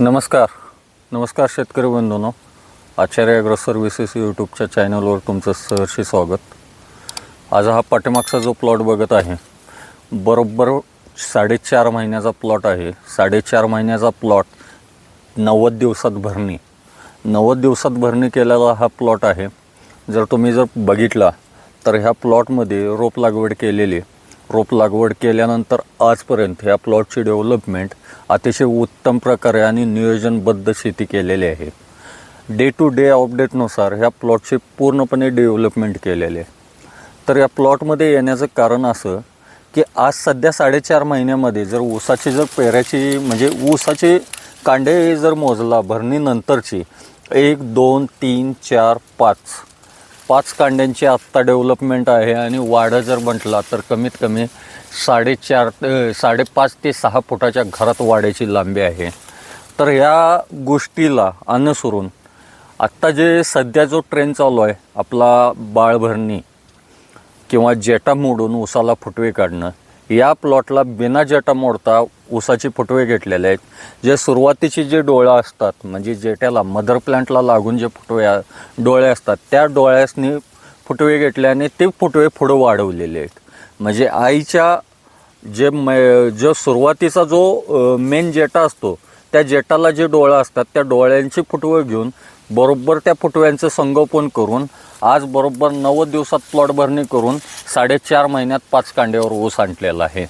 नमस्कार. नमस्कार शेतकरी बंधूनो. आचार्य अग्र सर्व्हिसेस यूट्यूबच्या चॅनलवर तुमचं सहर्षी स्वागत. आज हा पाठीमागचा जो प्लॉट बघत आहे बरोबर साडेचार महिन्याचा प्लॉट आहे. साडेचार महिन्याचा प्लॉट नव्वद दिवसात भरणी. नव्वद दिवसात भरणी केलेला हा प्लॉट आहे. जर तुम्ही जर बघितला तर ह्या प्लॉटमध्ये रोप लागवड केलेली रोप लागवड केल्यानंतर आजपर्यंत ह्या प्लॉटची डेव्हलपमेंट अतिशय उत्तम प्रकारे आणि नियोजनबद्ध शेती केलेली आहे. डे टू डे अपडेटनुसार ह्या प्लॉटची पूर्णपणे डेव्हलपमेंट केलेली आहे. तर या प्लॉटमध्ये येण्याचं कारण असं की आज सध्या साडेचार महिन्यामध्ये जर ऊसाची जर पेऱ्याची म्हणजे ऊसाचे कांडे जर मोजला भरणीनंतरची एक दोन तीन चार पाच पाच कांड्यांची आत्ता डेव्हलपमेंट आहे आणि वाढं जर म्हटला तर कमीत कमी साडेचार साडेपाच ते सहा फुटाच्या घरात वाड्याची लांबी आहे. तर ह्या गोष्टीला अनुसरून आत्ता जे सध्या जो ट्रेंड चालू आहे आपला बाळभरणी किंवा जेटा मोडून उसाला फुटवे काढणं या प्लॉटला बिना जेटा मोडता ऊसाचे फुटवे घेतलेले आहेत. जे सुरुवातीचे जे डोळं असतात म्हणजे जेट्याला मदर प्लांटला लागून जे फुटवे डोळे असतात त्या डोळ्यासनी फुटवे घेतल्याने ते फुटवे पुढं वाढवलेले आहेत. म्हणजे आईच्या जे म जो सुरुवातीचा जो मेन जेटा असतो त्या जेटाला जे डोळा असतात त्या डोळ्यांची फुटवं घेऊन बरोबर त्या फुटव्यांचं संगोपन करून आज बरोबर नव्वद दिवसात प्लॉट भरणी करून साडेचार महिन्यात पाच कांड्यावर ऊस आणलेला आहे.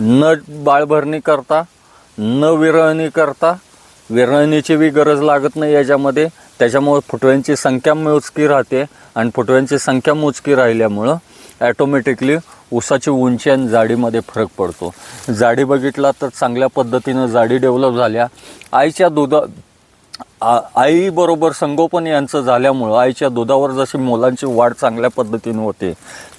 न बाळभरणी करता न विरळणी करता विरळणीची बी गरज लागत नाही याच्यामध्ये. त्याच्यामुळं फुटव्यांची संख्या मोजकी राहते आणि फुटव्यांची संख्या मोजकी राहिल्यामुळं ॲटोमॅटिकली ऊसाची उंची आणि जाडीमध्ये फरक पडतो. जाडी बघितला तर चांगल्या पद्धतीनं जाडी डेव्हलप झाल्या. आईच्या दुधा आ- आईबरोबर संगोपन यांचं झाल्यामुळं आईच्या दुधावर जशी मुलांची वाढ चांगल्या पद्धतीनं होते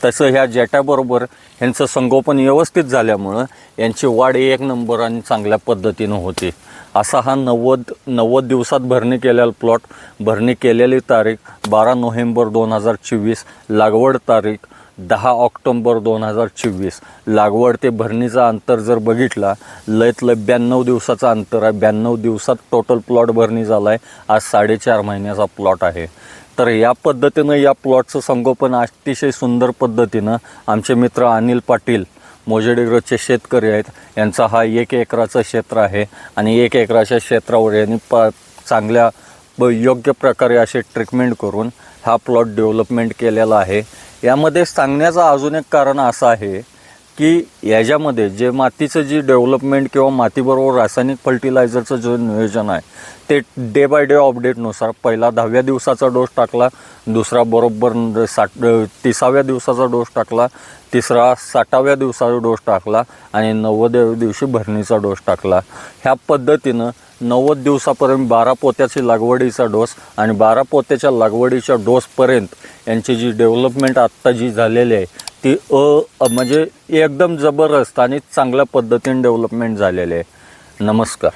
तसं ह्या जेट्याबरोबर यांचं संगोपन व्यवस्थित झाल्यामुळं यांची वाढ एक नंबर आणि चांगल्या पद्धतीनं होते. असा हा नव्वद नव्वद दिवसात भरणी केलेला प्लॉट भरणी केलेली तारीख बारा नोव्हेंबर दोन हजार चोवीस लागवड तारीख दहा ऑक्टोंबर दोन हजार चोवीस. लागवड ते भरणीचा अंतर जर बघितला लयत लय ब्याण्णव दिवसाचा अंतर आहे. ब्याण्णव दिवसात टोटल प्लॉट भरणी झाला आहे आज साडेचार महिन्याचा प्लॉट आहे. तर या पद्धतीनं या प्लॉटचं संगोपन अतिशय सुंदर पद्धतीनं आमचे मित्र अनिल पाटील मोजेडिग्रजचे शेतकरी आहेत. यांचा हा एक एकराचं क्षेत्र आहे. आणि एक एकराच्या क्षेत्रावर यांनी प चांगल्या ब योग्य प्रकारे असे ट्रीटमेंट करून हा प्लॉट डेव्हलपमेंट केलेला आहे. यामध्ये सांगण्याचं अजून एक कारण असं आहे की याच्यामध्ये जे मातीचं जी डेव्हलपमेंट किंवा मातीबरोबर रासायनिक फर्टिलायझरचं जे नियोजन आहे ते डे बाय डे अपडेटनुसार पहिला दहाव्या दिवसाचा डोस टाकला दुसरा बरोबर साठ तिसाव्या दिवसाचा डोस टाकला तिसरा साठाव्या दिवसाचा डोस टाकला आणि नव्वदव्या दिवशी भरणीचा डोस टाकला. ह्या पद्धतीनं नव्वद दिवसापर्यंत बारा पोत्याची लागवडीचा डोस आणि बारा पोत्याच्या लागवडीच्या डोसपर्यंत यांची जी डेव्हलपमेंट आत्ता जी झालेली आहे ती अ म्हणजे एकदम जबरदस्त आणि चांगल्या पद्धतीने डेव्हलपमेंट झालेली आहे. नमस्कार.